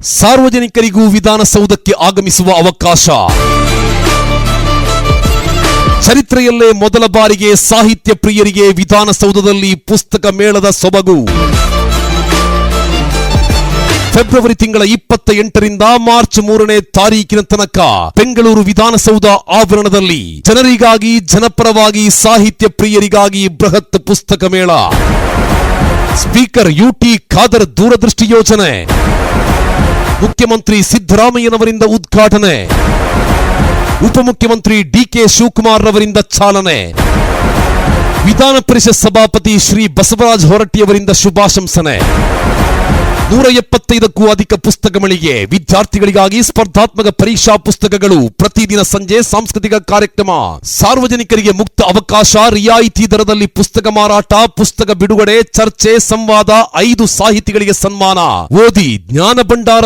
ಸಾರ್ವಜನಿಕರಿಗೂ ವಿಧಾನಸೌಧಕ್ಕೆ ಆಗಮಿಸುವ ಅವಕಾಶ. ಚರಿತ್ರೆಯಲ್ಲೇ ಮೊದಲ ಬಾರಿಗೆ ಸಾಹಿತ್ಯ ಪ್ರಿಯರಿಗೆ ವಿಧಾನಸೌಧದಲ್ಲಿ ಪುಸ್ತಕ ಮೇಳದ ಸೊಬಗು. ಫೆಬ್ರವರಿ ತಿಂಗಳ ಇಪ್ಪತ್ತ ಎಂಟರಿಂದ ಮಾರ್ಚ್ ಮೂರನೇ ತಾರೀಕಿನ ತನಕ ಬೆಂಗಳೂರು ವಿಧಾನಸೌಧ ಆವರಣದಲ್ಲಿ ಜನರಿಗಾಗಿ ಜನಪರವಾಗಿ ಸಾಹಿತ್ಯ ಪ್ರಿಯರಿಗಾಗಿ ಬೃಹತ್ ಪುಸ್ತಕ ಮೇಳ. ಸ್ಪೀಕರ್ ಯುಟಿ ಖಾದರ್ ದೂರದೃಷ್ಟಿ ಯೋಜನೆ. ಮುಖ್ಯಮಂತ್ರಿ ಸಿದ್ದರಾಮಯ್ಯನವರಿಂದ ಉದ್ಘಾಟನೆ. ಉಪಮುಖ್ಯಮಂತ್ರಿ ಡಿಕೆ ಶಿವಕುಮಾರ್ ರವರಿಂದ ಚಾಲನೆ. ವಿಧಾನ ಪರಿಷತ್ ಸಭಾಪತಿ ಶ್ರೀ ಬಸವರಾಜ ಹೊರಟ್ಟಿಯವರಿಂದ ಶುಭಾಶಂಸನೆ. ನೂರ ಎಪ್ಪತ್ತೈದಕ್ಕೂ ಅಧಿಕ ಪುಸ್ತಕ ಮಳಿಗೆ. ವಿದ್ಯಾರ್ಥಿಗಳಿಗಾಗಿ ಸ್ಪರ್ಧಾತ್ಮಕ ಪರೀಕ್ಷಾ ಪುಸ್ತಕಗಳು ಪ್ರತಿದಿನ ಸಂಜೆ ಸಾಂಸ್ಕೃತಿಕ ಕಾರ್ಯಕ್ರಮ. ಸಾರ್ವಜನಿಕರಿಗೆ ಮುಕ್ತ ಅವಕಾಶ, ರಿಯಾಯಿತಿ ದರದಲ್ಲಿ ಪುಸ್ತಕ ಮಾರಾಟ, ಪುಸ್ತಕ ಬಿಡುಗಡೆ, ಚರ್ಚೆ, ಸಂವಾದ, ಐದು ಸಾಹಿತಿಗಳಿಗೆ ಸನ್ಮಾನ. ಓದಿ ಜ್ಞಾನ ಭಂಡಾರ